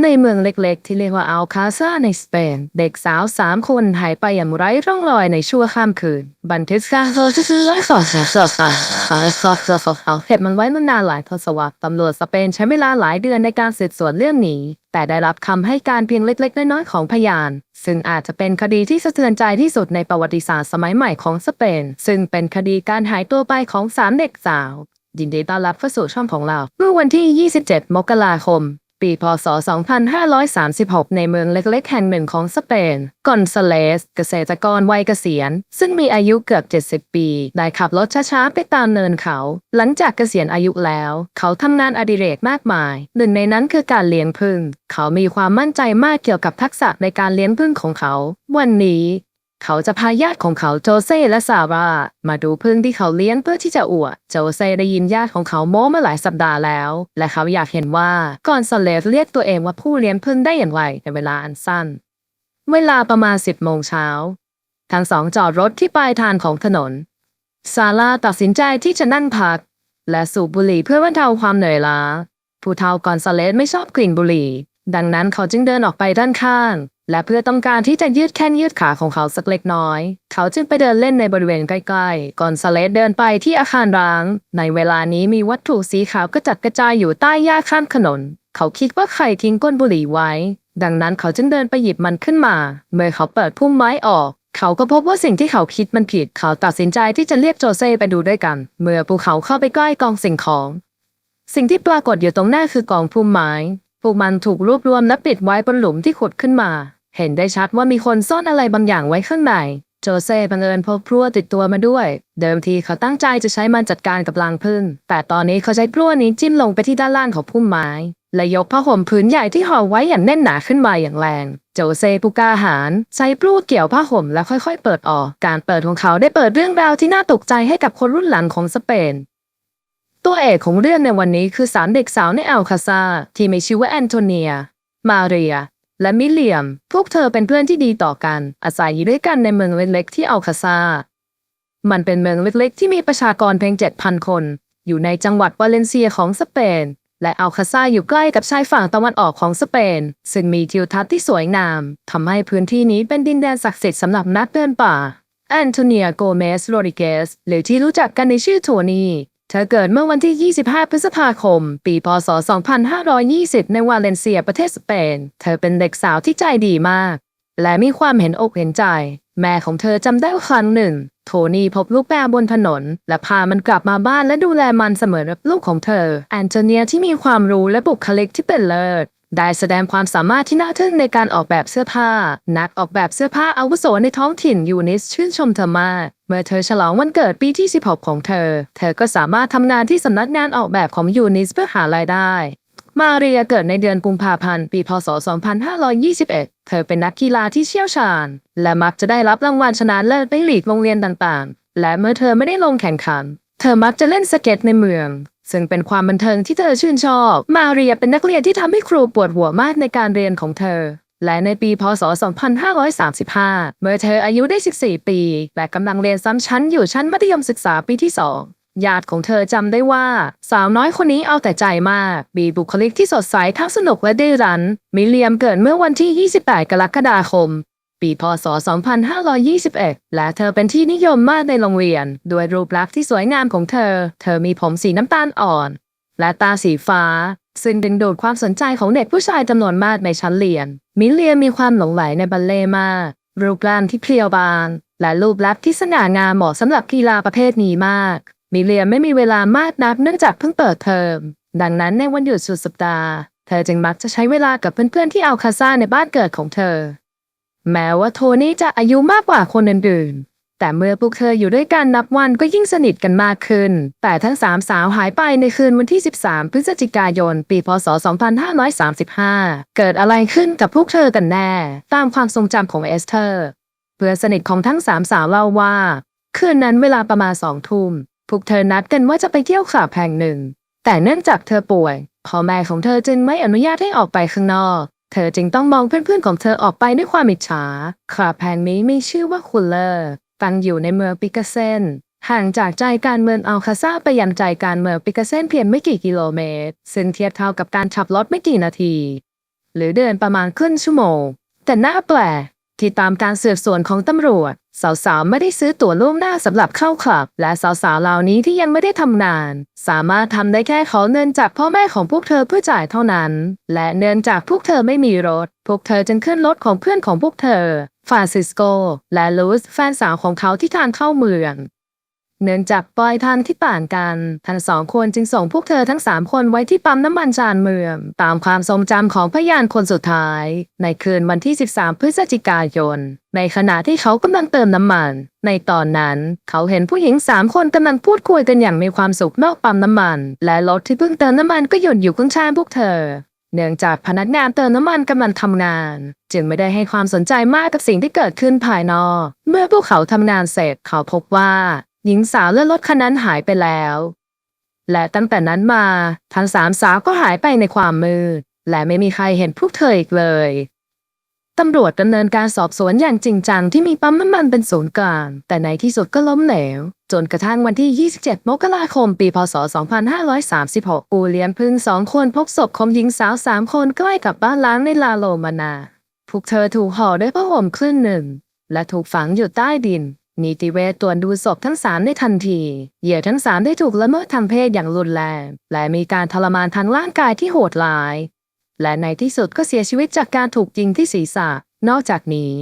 ในเมืองเล็กๆ ที่เรียกว่าอัลคาซาในสเปน เด็กสาวสามคนหายไปอย่างไร้ร่องรอยในชั่วข้ามคืน บันทึกการเก็บมันไว้มานานหลายทศวรรษตำรวจสเปนใช้เวลาหลายเดือนในการสืบสวนเรื่องนี้ แต่ได้รับคำให้การเพียงเล็ก ๆ น้อยๆของพยาน ซึ่งอาจจะเป็นคดีที่สะเทือนใจที่สุดในประวัติศาสตร์สมัยใหม่ของสเปน ซึ่งเป็นคดีการหายตัวไปของสามเด็กสาวยินดีต้อนรับเข้าสู่ช่องของเราเมื่อวันที่ 27 มกราคม ปีพศ 2536 ในเมืองเล็กๆ แห่งหนึ่งของสเปนกอนซาเลส เกษตรกรวัยเกษียณ ซึ่งมีอายุเกือบ 70 ปี ได้ขับรถช้าๆ ไปตามเนินเขา หลังจากเกษียณอายุแล้ว เขาทำงานอดิเรกมากมาย หนึ่งในนั้นคือการเลี้ยงผึ้งเขามีความมั่นใจมากเกี่ยวกับทักษะในการเลี้ยงผึ้งของเขา วันนี้ เขาจะพาญาติของเขาโจเซ่และซาร่ามาดูพึ่งที่เขาเลี้ยงเพื่อที่จะอวด โจเซ่ได้ยินญาติของเขาโม้มาหลายสัปดาห์แล้ว และเขาอยากเห็นว่าก่อนซเลฟเรียกตัวเองว่าผู้เลี้ยงพึ่งได้อย่างไรในเวลาอันสั้น เวลาประมาณ10โมงเช้าทั้งสองจอดรถที่ปลายทางของถนน ซาร่าตัดสินใจที่จะนั่งพัก และสูบบุหรี่เพื่อบรรเทาความเหนื่อยล้า ผู้เฒ่ากอนซาเลสไม่ชอบกลิ่นบุหรี่ ดังนั้นเขาจึงเดินออกไปด้านข้าง และเพื่อต้องการที่จะยืดแข้งยืดขาของเขาสักเล็กน้อย เขาจึงไปเดินเล่นในบริเวณใกล้ๆ ก่อนซาเลสเดินไปที่อาคารร้าง ในเวลานี้มีวัตถุสีขาวกระจัดกระจายอยู่ใต้หญ้าข้างถนน เขาคิดว่าใครทิ้งก้นบุหรี่ไว้ ดังนั้นเขาจึงเดินไปหยิบมันขึ้นมา เมื่อเขาเปิดพุ่มไม้ออก เขาก็พบว่าสิ่งที่เขาคิดมันผิด เขาตัดสินใจที่จะเรียกโจเซ่ไปดูด้วยกัน เมื่อพวกเขาเข้าไปใกล้กองสิ่งของ สิ่งที่ปรากฏอยู่ตรงหน้าคือกองพุ่มไม้ พวกมันถูกรวบรวมและปิดไว้บนหลุมที่ขุดขึ้นมา เห็นได้ชัดว่ามีคนซ่อนอะไรบางอย่างไว้ข้างใน โจเซ่บังเอิญพบพลั่วติดตัวมาด้วย เดิมทีเขาตั้งใจจะใช้มันจัดการกับรังผึ้งแต่ตอนนี้เขาใช้พลั่วนี้จิ้มลงไปที่ด้านล่างของพุ่มไม้ และยกผ้าห่มผืนใหญ่ที่ห่อไว้อย่างแน่นหนาขึ้นมาอย่างแรง โจเซ่ผู้กล้าหาญใช้พลั่วเกี่ยวผ้าห่มแล้วค่อยๆ เปิดออก การเปิดของเขาได้เปิดเรื่องราวที่น่าตกใจให้กับคนรุ่นหลังของสเปน ตัวเอกของเรื่องในวันนี้คือสามเด็กสาวในอัลคาซาที่มีชื่อว่าแอนโทเนีย มาเรีย และมิเลียม พวกเธอเป็นเพื่อนที่ดีต่อกัน อาศัยอยู่ด้วยกันในเมืองเล็กๆที่อัลคาซา มันเป็นเมืองเล็กๆที่มีประชากรเพียง7,000คน อยู่ในจังหวัดวาเลนเซียของสเปน และอัลคาซาอยู่ใกล้กับชายฝั่งตะวันออกของสเปน ซึ่งมีทิวทัศน์ที่สวยงามทำให้พื้นที่นี้เป็นดินแดนศักดิ์สิทธิ์สำหรับนักเดินป่าแอนโทเนียโกเมสโรดิเกสหรือที่รู้จักกันในชื่อโทนี่ เธอเกิดเมื่อวันที่ 25 พฤษภาคม ปี พศ 2520 ในวาเลนเซียประเทศสเปน เธอเป็นเด็กสาวที่ใจดีมาก และมีความเห็นอกเห็นใจ แม่ของเธอจำได้ครั้งหนึ่ง โทนี่พบลูกแมวบนถนน และพามันกลับมาบ้านและดูแลมันเสมอรับลูกของเธอ แอนโทเนียที่มีความรู้และบุคลิกที่เป็นเลิศ ได้แสดงความสามารถที่น่าทึ่งในการออกแบบเสื้อผ้า นักออกแบบเสื้อผ้าอาวุโสในท้องถิ่นยูนิสชื่นชมเธอมาก เมื่อเธอฉลองวันเกิดปีที่ 16 ของเธอ เธอก็สามารถทำงานที่สำนักงานออกแบบของยูนิสเพื่อหารายได้ มาเรียเกิดในเดือนกุมภาพันธ์ ปีพศ 2521 เธอเป็นนักกีฬาที่เชี่ยวชาญ และมักจะได้รับรางวัลชนะเลิศในลีกโรงเรียนต่างๆ และเมื่อเธอไม่ได้ลงแข่งขัน เธอมักจะเล่นสเก็ตในเมือง ซึ่งเป็นความบันเทิงที่เธอชื่นชอบ มาเรียเป็นนักเรียนที่ทำให้ครูปวดหัวมากในการเรียนของเธอ และในปี พศ 2535 เมื่อเธออายุได้ 14 ปี และกำลังเรียนซ้ำชั้นอยู่ชั้นมัธยมศึกษาปีที่2ญาติของเธอจำได้ว่า สาวน้อยคนนี้เอาแต่ใจมาก มีบุคลิกที่สดใสทั้งสนุกและดื้อรั้น มิเลียมเกิดเมื่อวันที่ 28 กรกฎาคม ปีพศ 2521 และเธอเป็นที่นิยมมากในโรงเรียน ด้วยรูปลักษณ์ที่สวยงามของเธอ เธอมีผมสีน้ำตาลอ่อน และตาสีฟ้า ซึ่งดึงดูดความสนใจของเด็กผู้ชายจำนวนมากในชั้นเรียน มิเลียมีความหลงไหลในบัลเล่มาก รูปร่างที่เพรียวบาง และรูปลักษณ์ที่สง่างามเหมาะสำหรับกีฬาประเภทนี้มาก มิเลียมไม่มีเวลามากนักเนื่องจากเพิ่งเปิดเทอม ดังนั้นในวันหยุดสุดสัปดาห์ เธอจึงมักจะใช้เวลากับเพื่อนๆที่อัลคาซ่าในบ้านเกิดของเธอ แม้ว่าโทนี่จะอายุมากกว่าคนอื่นๆ แต่เมื่อพวกเธออยู่ด้วยกันนับวันก็ยิ่งสนิทกันมากขึ้น แต่ทั้งสามสาวหายไปในคืนวันที่ 13 พฤศจิกายน ปี พศ 2535 เกิดอะไรขึ้นกับพวกเธอกันแน่ ตามความทรงจำของเอสเธอร์ เพื่อนสนิทของทั้งสามสาวเล่าว่า คืนนั้นเวลาประมาณสองทุ่ม พวกเธอนัดกันว่าจะไปเที่ยวคลับแห่งหนึ่ง แต่เนื่องจากเธอป่วยพ่อแม่ของเธอจึงไม่อนุญาตให้ออกไปข้างนอก เธอจึงต้องมองเพื่อนๆของเธอออกไปด้วยความอิจฉาคาแห่งนี้มีชื่อว่าคุลเลอร์ตั้งอยู่ในเมืองปิกาเซนห่างจากใจกลารเมืองอัลคาซาไปยังใจกลารเมืองปิกาเซนเพียงไม่กี่กิโลเมตรซึ่งเทียบเท่ากับการขับรถไม่กี่นาที หรือเดินประมาณครึ่งชั่วโมง แต่น่าแปลกที่ตามการสืบสวนของตำรวจ สาวๆไม่ได้ซื้อตั๋วล่วงหน้าสำหรับเข้าคลับ และสาวๆเหล่านี้ที่ยังไม่ได้ทำงาน สามารถทำได้แค่ขอเงินจากพ่อแม่ของพวกเธอเพื่อจ่ายเท่านั้น และเนื่องจากพวกเธอไม่มีรถ พวกเธอจึงขึ้นรถของเพื่อนของพวกเธอฟรานซิสโก และลูสแฟนสาวของเขาที่ทางเข้าเมือง เนื่องจากปล่อยทางที่ต่างกันทั้งสองคนจึงส่งพวกเธอทั้งสามคนไว้ที่ปั๊มน้ำมันจานเมือง ตามความทรงจำของพยานคนสุดท้าย ในคืนวันที่ 13 พฤศจิกายน ในขณะที่เขากำลังเติมน้ำมัน ในตอนนั้น เขาเห็นผู้หญิงสามคนกำลังพูดคุยกันอย่างมีความสุขนอกปั๊มน้ำมัน และรถที่เพิ่งเติมน้ำมันก็หยุดอยู่ข้างๆพวกเธอเนื่องจากพนักงานเติมน้ำมันกำลังทำงาน จึงไม่ได้ให้ความสนใจมากกับสิ่งที่เกิดขึ้นภายนอก เมื่อพวกเขาทำงานเสร็จเขาพบว่า หญิงสาวและรถคันนั้นหายไปแล้ว และตั้งแต่นั้นมาทั้งสามสาวก็หายไปในความมืด และไม่มีใครเห็นพวกเธออีกเลย ตำรวจดำเนินการสอบสวนอย่างจริงจังที่มีปั๊มน้ำมันเป็นศูนย์กลาง แต่ในที่สุดก็ล้มเหลว จนกระทั่งวันที่ 27 มกราคม ปี พศ 2536 อูเลียนพึ่งสองคนพบศพของหญิงสาวสามคนใกล้กับบ้านล้างในลาโลมานา พวกเธอถูกห่อด้วยผ้าห่มครึ่งหนึ่ง และถูกฝังอยู่ใต้ดิน นิติเวชตรวจดูศพทั้งสามในทันที เหยื่อทั้งสามได้ถูกละเมิดทางเพศอย่างรุนแรง และมีการทรมานทางร่างกายที่โหดร้าย และในที่สุดก็เสียชีวิตจากการถูกยิงที่ศีรษะ นอกจากนี้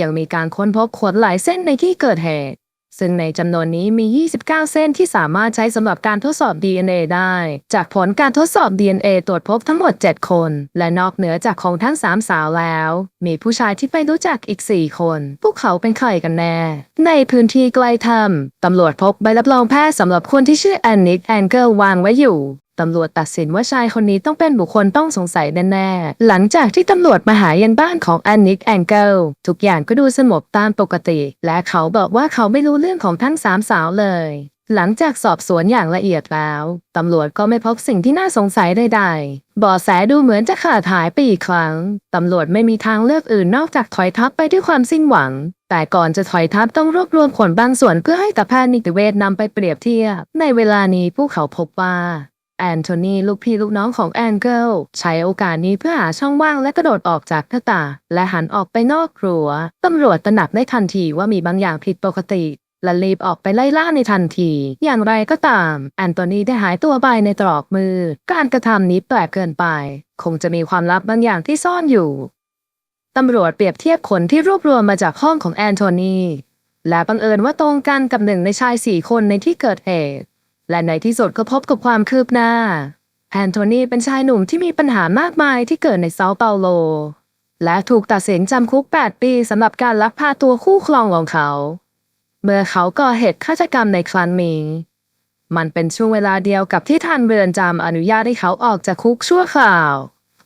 ยังมีการค้นพบขวดหลายเส้นในที่เกิดเหตุ ซึ่งในจำนวนนี้มี 29 เส้นที่สามารถใช้สำหรับการทดสอบ DNA ได้ จากผลการทดสอบ DNA ตรวจพบทั้งหมด 7 คน และนอกเหนือจากของทั้ง 3 สาวแล้ว มีผู้ชายที่ไปรู้จักอีก 4 คน พวกเขาเป็นใครกันแน่ ในพื้นที่ใกล้ถ้ำตำรวจพบใบรับรองแพทย์สำหรับคนที่ชื่อแอนนิกแองเกิลวางไว้อยู่ ตำรวจตัดสินว่าชายคนนี้ต้องเป็นบุคคลต้องสงสัยแน่ๆ หลังจากที่ตำรวจมาหายันบ้านของแอนนิกแองเกิลทุกอย่างก็ดูสงบตามปกติ และเขาบอกว่าเขาไม่รู้เรื่องของทั้งสามสาวเลย หลังจากสอบสวนอย่างละเอียดแล้ว ตำรวจก็ไม่พบสิ่งที่น่าสงสัยใดๆบาะแสดูเหมือนจะขาดหายไปอีกครั้ง ตำรวจไม่มีทางเลือกอื่นนอกจากถอยทัพไปด้วยความสิ้นหวังแต่ก่อนจะถอยทัพต้องรวบรวมผลบางส่วนเพื่อให้ตแพทย์นิติเวชนำไปเปรียบเทียบ ในเวลานี้พวกเขาพบว่า แอนโทนีลูกพี่ลูกน้องของแอนเกิลใช้โอกาสนี้เพื่อหาช่องว่างและกระโดดออกจากหน้าต่างและหันออกไปนอกครัว ตำรวจตระหนักได้ทันทีว่ามีบางอย่างผิดปกติ และรีบออกไปไล่ล่าในทันที อย่างไรก็ตาม แอนโทนีได้หายตัวไปในตรอกมือ การกระทำนี้แปลกเกินไป คงจะมีความลับบางอย่างที่ซ่อนอยู่ ตำรวจเปรียบเทียบคนที่รวบรวมมาจากห้องของแอนโทนีและบังเอิญว่าตรงกันกับหนึ่งในชายสี่คนในที่เกิดเหตุ และในที่สุดก็พบกับความคืบหน้าแอนโทนีเป็นชายหนุ่มที่มีปัญหามากมายที่เกิดในเซาเปาโล และถูกตัดสินจำคุก 8 ปีสำหรับการลักพาตัวคู่ครองของเขา เมื่อเขาก่อเหตุฆาตกรรมในครั้งนี้มันเป็นช่วงเวลาเดียวกับที่ทางเรือนจำอนุญาตให้เขาออกจากคุกชั่วคราว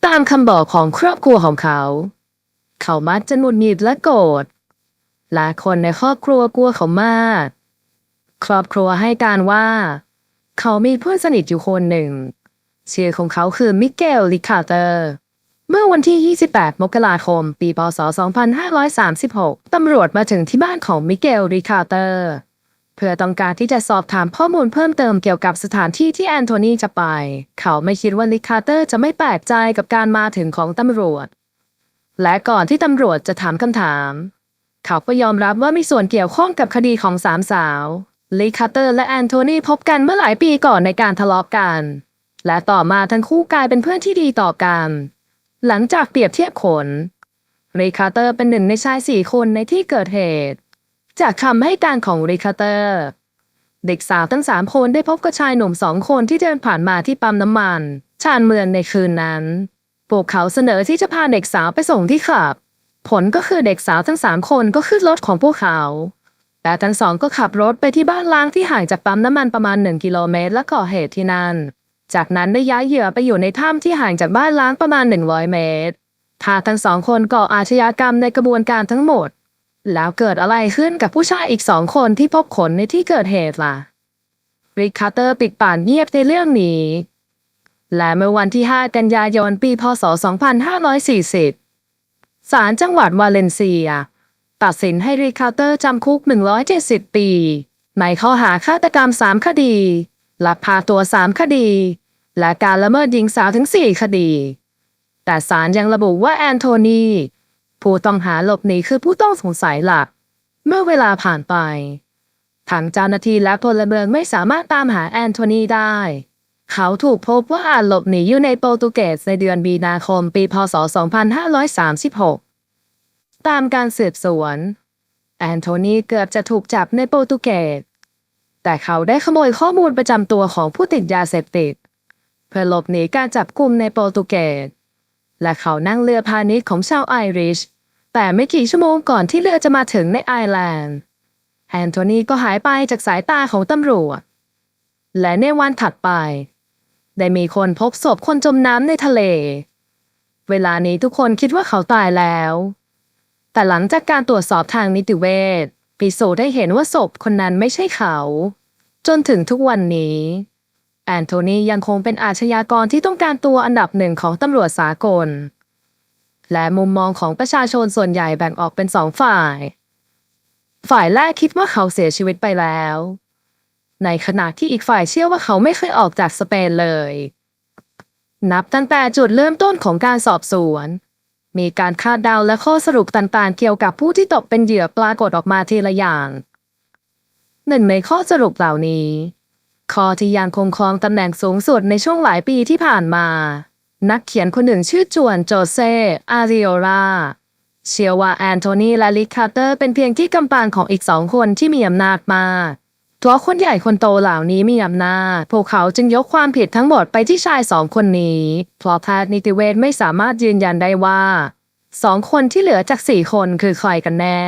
ตามคำบอกของครอบครัวของเขา เขามักจะหงุดหงิดและโกรธและคนในครอบครัวกลัวเขามาก ครอบครัวให้การว่า เขามีเพื่อนสนิทอยู่คนหนึ่งชื่อของเขาคือมิเกลลิคาเตอร์เมื่อวันที่ 28 มกราคม ปีพศ 2536 ตำรวจมาถึงที่บ้านของมิเกลริคาเตอร์ เพื่อต้องการที่จะสอบถามข้อมูลเพิ่มเติมเกี่ยวกับสถานที่ที่แอนโทนีจะไป เขาไม่คิดว่าลิคาเตอร์จะไม่แปลกใจกับการมาถึงของตำรวจ และก่อนที่ตำรวจจะถามคำถาม เขาก็ยอมรับว่ามีส่วนเกี่ยวข้องกับคดีของสามสาว ลิคาเตอร์และแอนโทนีพบกันเมื่อหลายปีก่อนในการทะเลาะกัน และต่อมาทั้งคู่กลายเป็นเพื่อนที่ดีต่อกัน หลังจากเปรียบเทียบขนริคาเตอร์เป็นหนึ่งในชายสี่คนในที่เกิดเหตุ จากคำให้การของริคาเตอร์ เด็กสาวทั้งสามคนได้พบกับชายหนุ่มสองคนที่เดินผ่านมาที่ปั๊มน้ำมัน ชานเมืองในคืนนั้นพวกเขาเสนอที่จะพาเด็กสาวไปส่งที่ขับ ผลก็คือเด็กสาวทั้งสามคนก็ขึ้นรถของพวกเขา แต่ทั้งสองก็ขับรถไปที่บ้านล้างที่ห่างจากปั๊มน้ำมันประมาณหนึ่งกิโลเมตรและก่อเหตุที่นั่น จากนั้นได้ย้ายเหยื่อไปอยู่ในถ้ำที่ห่างจากบ้านล้างประมาณ 100 เมตรถ้าทั้งสองคนก่ออาชญากรรมในกระบวนการทั้งหมด แล้วเกิดอะไรขึ้นกับผู้ชายอีกสองคนที่พบขนในที่เกิดเหตุล่ะริคคาร์เตอร์ปิดปากเงียบในเรื่องนี้ และเมื่อวันที่ 5 กันยายน ปี พศ 2540 ศาลจังหวัดวาเลนเซีย ตัดสินให้ริคาเตอร์จำคุก 170 ปี ในข้อหาฆาตกรรม 3 คดี ลักพาตัว 3 คดี และการละเมิดหญิงสาวถึง 4 คดี แต่ศาลยังระบุว่าแอนโทนี ผู้ต้องหาหลบหนีคือผู้ต้องสงสัยหลัก เมื่อเวลาผ่านไปทางเจ้าหน้าที่และพลเมืองไม่สามารถตามหาแอนโทนีได้ เขาถูกพบว่าหลบหนีอยู่ในโปรตุเกสในเดือนมีนาคมปี พศ 2536 ตามการสืบสวน แอนโทนีเกือบจะถูกจับในโปรตุเกส แต่เขาได้ขโมยข้อมูลประจำตัวของผู้ติดยาเสพติด เพื่อหลบหนีการจับกุมในโปรตุเกส และเขานั่งเรือพาณิชย์ของชาวไอริช แต่ไม่กี่ชั่วโมงก่อนที่เรือจะมาถึงในไอร์แลนด์ แอนโทนีก็หายไปจากสายตาของตำรวจ และในวันถัดไป ได้มีคนพบศพคนจมน้ำในทะเล เวลานี้ทุกคนคิดว่าเขาตายแล้ว แต่หลังจากการตรวจสอบทางนิติเวชพิสูจน์ได้เห็นว่าศพคนนั้นไม่ใช่เขา จนถึงทุกวันนี้ แอนโทนียังคงเป็นอาชญากรที่ต้องการตัวอันดับหนึ่งของตำรวจสากล และมุมมองของประชาชนส่วนใหญ่แบ่งออกเป็นสองฝ่าย ฝ่ายแรกคิดว่าเขาเสียชีวิตไปแล้ว ในขณะที่อีกฝ่ายเชื่อว่าเขาไม่เคยออกจากสเปนเลย นับตั้งแต่จุดเริ่มต้นของการสอบสวน มีการคาดเดาและข้อสรุปต่างๆ เกี่ยวกับผู้ที่ตกเป็นเหยื่อปรากฏออกมาทีละอย่าง หนึ่งในข้อสรุปเหล่านี้ ข้อที่ยังคงครองตำแหน่งสูงสุดในช่วงหลายปีที่ผ่านมา นักเขียนคนหนึ่งชื่อจวนโจเซ อาริโอราเชื่อว่าแอนโทนีและลิคคาร์เตอร์เป็นเพียงที่กำปางของอีกสองคนที่มีอำนาจมาก ตัวคนใหญ่คนโตเหล่านี้มีอำนาจ พวกเขาจึงยกความผิดทั้งหมดไปที่ชายสองคนนี้เพราะแพทย์นิติเวชไม่สามารถยืนยันได้ว่าสองคนที่เหลือจากสี่คนคือใครกันแน่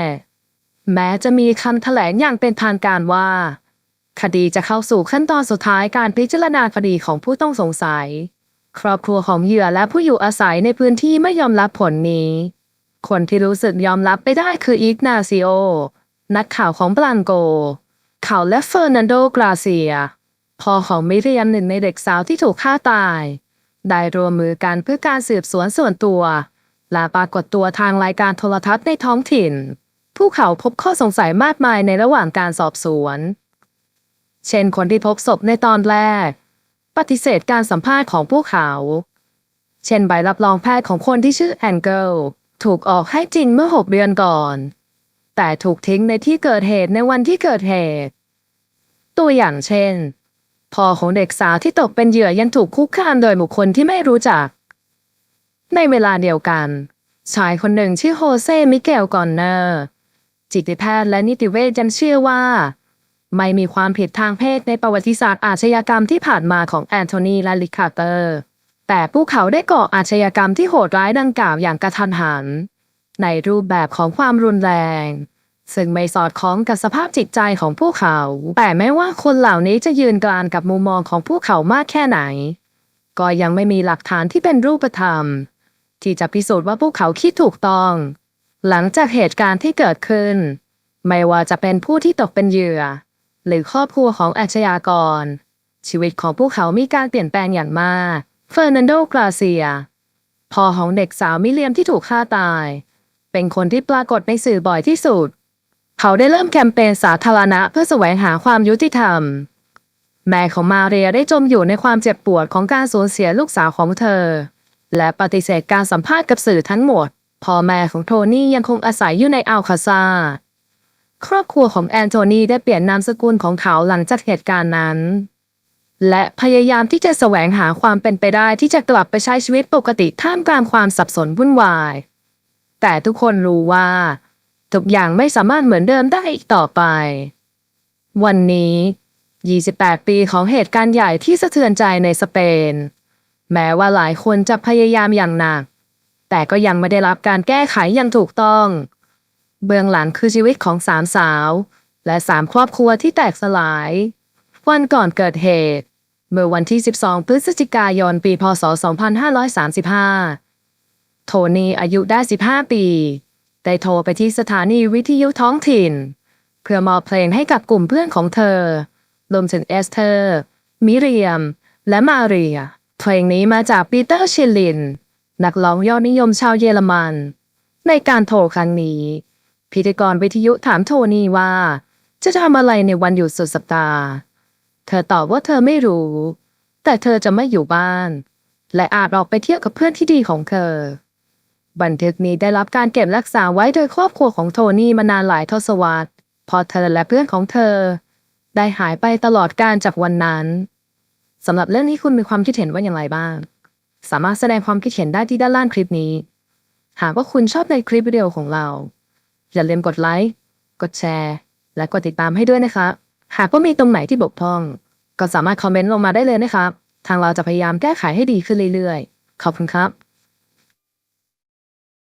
แม้จะมีคำแถลงอย่างเป็นทางการว่า คดีจะเข้าสู่ขั้นตอนสุดท้ายการพิจารณาคดีของผู้ต้องสงสัย ครอบครัวของเหยื่อและผู้อยู่อาศัยในพื้นที่ไม่ยอมรับผลนี้ คนที่รู้สึกยอมรับไปได้คืออิกนาซิโอ นักข่าวของบลังโก เขาและเฟอร์นันโดกราเซียพ่อของมิเรียมหนึ่งในเด็กสาวที่ถูกฆ่าตาย ได้รวมมือกันเพื่อการสืบสวนส่วนตัว และปรากฏตัวทางรายการโทรทัศน์ในท้องถิ่น ผู้เขาพบข้อสงสัยมากมายในระหว่างการสอบสวน เช่นคนที่พบศพในตอนแรก ปฏิเสธการสัมภาษณ์ของพวกเขา เช่นใบรับรองแพทย์ของคนที่ชื่อแองเกิลถูกออกให้จริงเมื่อหกเดือนก่อน แต่ถูกทิ้งในที่เกิดเหตุในวันที่เกิดเหตุ ตัวอย่างเช่นพ่อของเด็กสาวที่ตกเป็นเหยื่อยังถูกคุกคามโดยบุคคลที่ไม่รู้จัก ในเวลาเดียวกัน ชายคนหนึ่งชื่อโฮเซมิเกลกอนเนอร์ จิตแพทย์และนิติเวชยังเชื่อว่า ไม่มีความผิดทางเพศในประวัติศาสตร์อาชญากรรมที่ผ่านมาของแอนโทนีและลิคาเตอร์ แต่พวกเขาได้ก่ออาชญากรรมที่โหดร้ายดังกล่าวอย่างกระทันหัน ในรูปแบบของความรุนแรง ซึ่งไม่สอดคล้องกับสภาพจิตใจของพวกเขา แต่แม้ว่าคนเหล่านี้จะยืนกรานกับมุมมองของพวกเขามากแค่ไหน ก็ยังไม่มีหลักฐานที่เป็นรูปธรรม ที่จะพิสูจน์ว่าพวกเขาคิดถูกต้อง หลังจากเหตุการณ์ที่เกิดขึ้น ไม่ว่าจะเป็นผู้ที่ตกเป็นเหยื่อ หรือครอบครัวของอาชญากร ชีวิตของพวกเขามีการเปลี่ยนแปลงอย่างมาก เฟอร์นันโดกราเซียพ่อของเด็กสาวมิเลียมที่ถูกฆ่าตาย เป็นคนที่ปรากฏในสื่อบ่อยที่สุด เขาได้เริ่มแคมเปญสาธารณะเพื่อแสวงหาความยุติธรรม แม่ของมาเรียได้จมอยู่ในความเจ็บปวดของการสูญเสียลูกสาวของเธอ และปฏิเสธการสัมภาษณ์กับสื่อทั้งหมด พ่อแม่ของโทนี่ยังคงอาศัยอยู่ในอัลคาซาครอบครัวของแอนโทนีได้เปลี่ยนนามสกุลของเขาหลังจากเหตุการณ์นั้น และพยายามที่จะแสวงหาความเป็นไปได้ที่จะกลับไปใช้ชีวิตปกติท่ามกลางความสับสนวุ่นวาย แต่ทุกคนรู้ว่า ทุกอย่างไม่สามารถเหมือนเดิมได้อีกต่อไป วันนี้ 28 ปีของเหตุการณ์ใหญ่ที่สะเทือนใจในสเปน แม้ว่าหลายคนจะพยายามอย่างหนัก แต่ก็ยังไม่ได้รับการแก้ไขอย่างถูกต้อง เบื้องหลังคือชีวิตของสามสาว และสามครอบครัวที่แตกสลาย วันก่อนเกิดเหตุ เมื่อวันที่ 12 พฤศจิกายน ปี พศ 2535 โทนี่อายุได้ 15 ปี ได้โทรไปที่สถานีวิทยุท้องถิ่น เพื่อมอบเพลงให้กับกลุ่มเพื่อนของเธอรวมถึงเอสเธอร์ มิเรียม และมาเรีย เพลงนี้มาจากปีเตอร์ชิลลิน นักร้องยอดนิยมชาวเยอรมัน ในการโทรครั้งนี้ พิธีกรวิทยุถามโทนี่ว่า จะทำอะไรในวันหยุดสุดสัปดาห์ เธอตอบว่าเธอไม่รู้ แต่เธอจะไม่อยู่บ้าน และอาจออกไปเที่ยวกับเพื่อนที่ดีของเธอ บันทึกนี้ได้รับการเก็บรักษาไว้โดยครอบครัวของโทนี่มานานหลายทศวรรษ พอเธอและเพื่อนของเธอ ได้หายไปตลอดการจากวันนั้นสำหรับเรื่องนี้คุณมีความคิดเห็นว่าอย่างไรบ้าง สามารถแสดงความคิดเห็นได้ที่ด้านล่างคลิปนี้ หากว่าคุณชอบในคลิปวิดีโอของเรา อย่าลืมกดไลค์ กดแชร์ และกดติดตามให้ด้วยนะครับหากว่ามีตรงไหนที่บกพร่อง ก็สามารถคอมเมนต์ลงมาได้เลยนะครับ ทางเราจะพยายามแก้ไขให้ดีขึ้นเรื่อยๆ ขอบคุณครับ